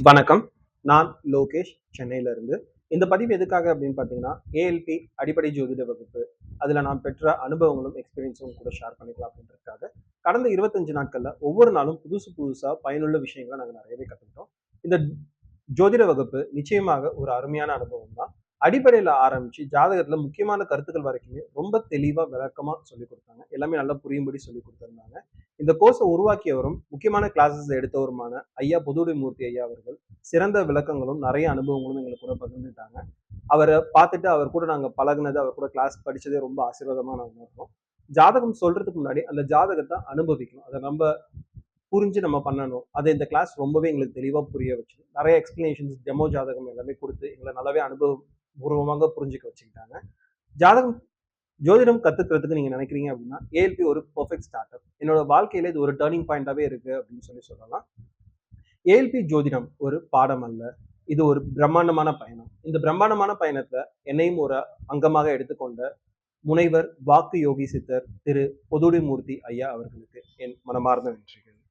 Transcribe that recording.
வணக்கம். நான் லோகேஷ் சென்னையில இருந்து இந்த பதிவு எதுக்காக அப்படின்னு பார்த்தீங்கன்னா ஏஎல்பி அடிப்படை ஜோதிட வகுப்பு. அதில் நான் பெற்ற அனுபவங்களும் எக்ஸ்பீரியன்ஸும் கூட ஷேர் பண்ணிக்கலாம் அப்படின்றதுக்காக கடந்த இருபத்தஞ்சு நாட்களில் ஒவ்வொரு நாளும் புதுசு புதுசாக பயனுள்ள விஷயங்களை நாங்கள் நிறையவே கற்றுக்கிட்டோம் இந்த ஜோதிட வகுப்பு நிச்சயமாக ஒரு அருமையான அனுபவம் தான். அடிப்படையில் ஆரம்பித்து ஜாதகத்தில் முக்கியமான கருத்துக்கள் வரைக்குமே ரொம்ப தெளிவாக விளக்கமாக சொல்லிக் கொடுத்தாங்க. எல்லாமே நல்லா புரியும்படி சொல்லி கொடுத்துருந்தாங்க. இந்த கோர்ஸை உருவாக்கியவரும் முக்கியமான கிளாஸஸ் எடுத்தவருமான ஐயா புதுடி மூர்த்தி ஐயா அவர்கள் சிறந்த விளக்கங்களும் நிறைய அனுபவங்களும் எங்களுக்கு கூட பகிர்ந்துட்டாங்க அவரை பார்த்துட்டு அவர் கூட நாங்கள் பழகுனது அவர் கூட கிளாஸ் படித்ததே ரொம்ப ஆசீர்வாதமாக நாங்கள் உணர்றோம் ஜாதகம் சொல்றதுக்கு முன்னாடி அந்த ஜாதகத்தை அனுபவிக்கணும். அதை நம்ம புரிஞ்சு நம்ம பண்ணணும். அதை இந்த கிளாஸ் ரொம்பவே எங்களுக்கு தெளிவாக புரிய வச்சு நிறைய எக்ஸ்பிளனேஷன்ஸ் டெமோ ஜாதகம் எல்லாமே கொடுத்து எங்களை நல்லாவே அனுபவம் பூர்வமாக புரிஞ்சுக்க வச்சுக்கிட்டாங்க. ஜாதகம் ஜோதிடம் கத்துக்கிறதுக்கு நீங்க நினைக்கிறீங்க அப்படின்னா ஏஎல்பி ஒரு பர்ஃபெக்ட் ஸ்டார்ட் அப் என்னோட வாழ்க்கையில இது ஒரு டேர்னிங் பாயிண்டாவே இருக்கு அப்படின்னு சொல்லி சொல்லலாம். ஏஎல்பி ஜோதிடம் ஒரு பாடம் அல்ல. இது ஒரு பிரம்மாண்டமான பயணம். இந்த பிரம்மாண்டமான பயணத்தில் என்னையும் ஒரு அங்கமாக எடுத்துக்கொண்ட முனைவர் வாக்கு யோகி சித்தர் திரு பொதுடிமூர்த்தி ஐயா அவர்களுக்கு என் மனமார்ந்த நன்றிகள்.